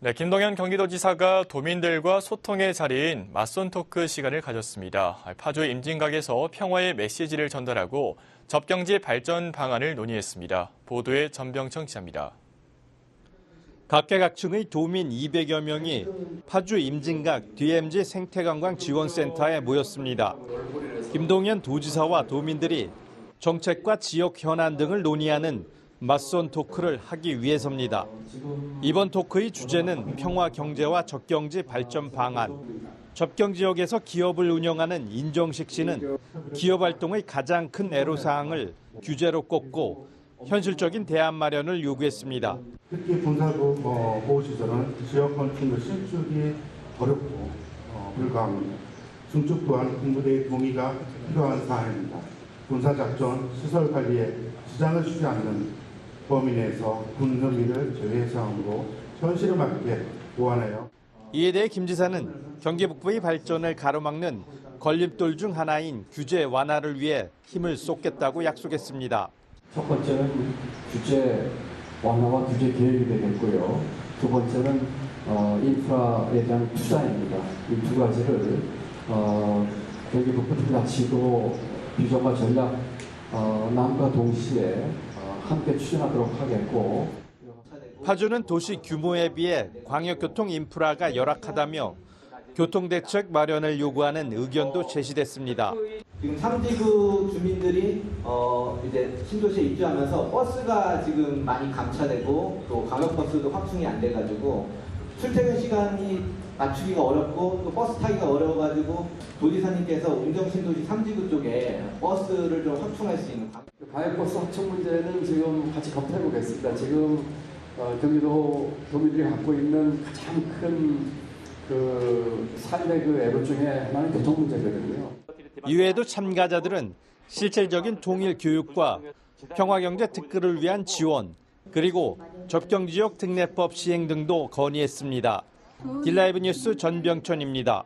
네, 김동연 경기도지사가 도민들과 소통의 자리인 맞선 토크 시간을 가졌습니다. 파주 임진각에서 평화의 메시지를 전달하고 접경지 발전 방안을 논의했습니다. 보도에 전병청 기자입니다. 각계각층의 도민 200여 명이 파주 임진각 DMZ 생태관광 지원센터에 모였습니다. 김동연 도지사와 도민들이 정책과 지역 현안 등을 논의하는 맞선 토크를 하기 위해서입니다. 이번 토크의 주제는 평화 경제와 접경지 발전 방안. 접경 지역에서 기업을 운영하는 인정식 씨는 기업 활동의 가장 큰 애로사항을 규제로 꼽고 현실적인 대안 마련을 요구했습니다. 특히 군사구 어, 보호시설은 지역 건축물 신축이 어렵고 어, 불가합니다. 증축 또한 군부대의 동의가 필요한 사안입니다. 군사작전 시설 관리에 지장을 주지 않는 범위 내에서 군 혐의를 제외 사항으로 현실에 맞게 보완하여 이에 대해 김 지사는 경기 북부의 발전을 가로막는 걸림돌 중 하나인 규제 완화를 위해 힘을 쏟겠다고 약속했습니다. 첫 번째는 규제 완화와 규제 계획이 되겠고요. 두 번째는 어, 인프라에 대한 투자입니다. 이 두 가지를 어, 경기 북부특별자치도 비전과 전략 어, 남과 동시에 어, 함께 추진하도록 하겠고 파주는 도시 규모에 비해 광역교통 인프라가 열악하다며 교통대책 마련을 요구하는 의견도 제시됐습니다. 지금 삼지구 주민들이 어 이제 신도시에 입주하면서 버스가 지금 많이 감차되고 또 광역버스도 확충이 안 돼가지고 출퇴근 시간이 맞추기가 어렵고 또 버스 타기가 어려워 가지고 도지사님께서 운정신도시 삼지구 쪽에 버스를 좀 확충할 수 있는 방- 광역버스 확충 문제는 지금 같이 검토해 보겠습니다. 지금 어, 경기도 도민들이 갖고 있는 가장 큰 그 삶의 그 애로 중에 하나는 교통 문제거든요. 이외에도 참가자들은 실질적인 통일 교육과 평화경제 특구를 위한 지원, 그리고 접경지역 특례법 시행 등도 건의했습니다. 딜라이브 뉴스 전병천입니다.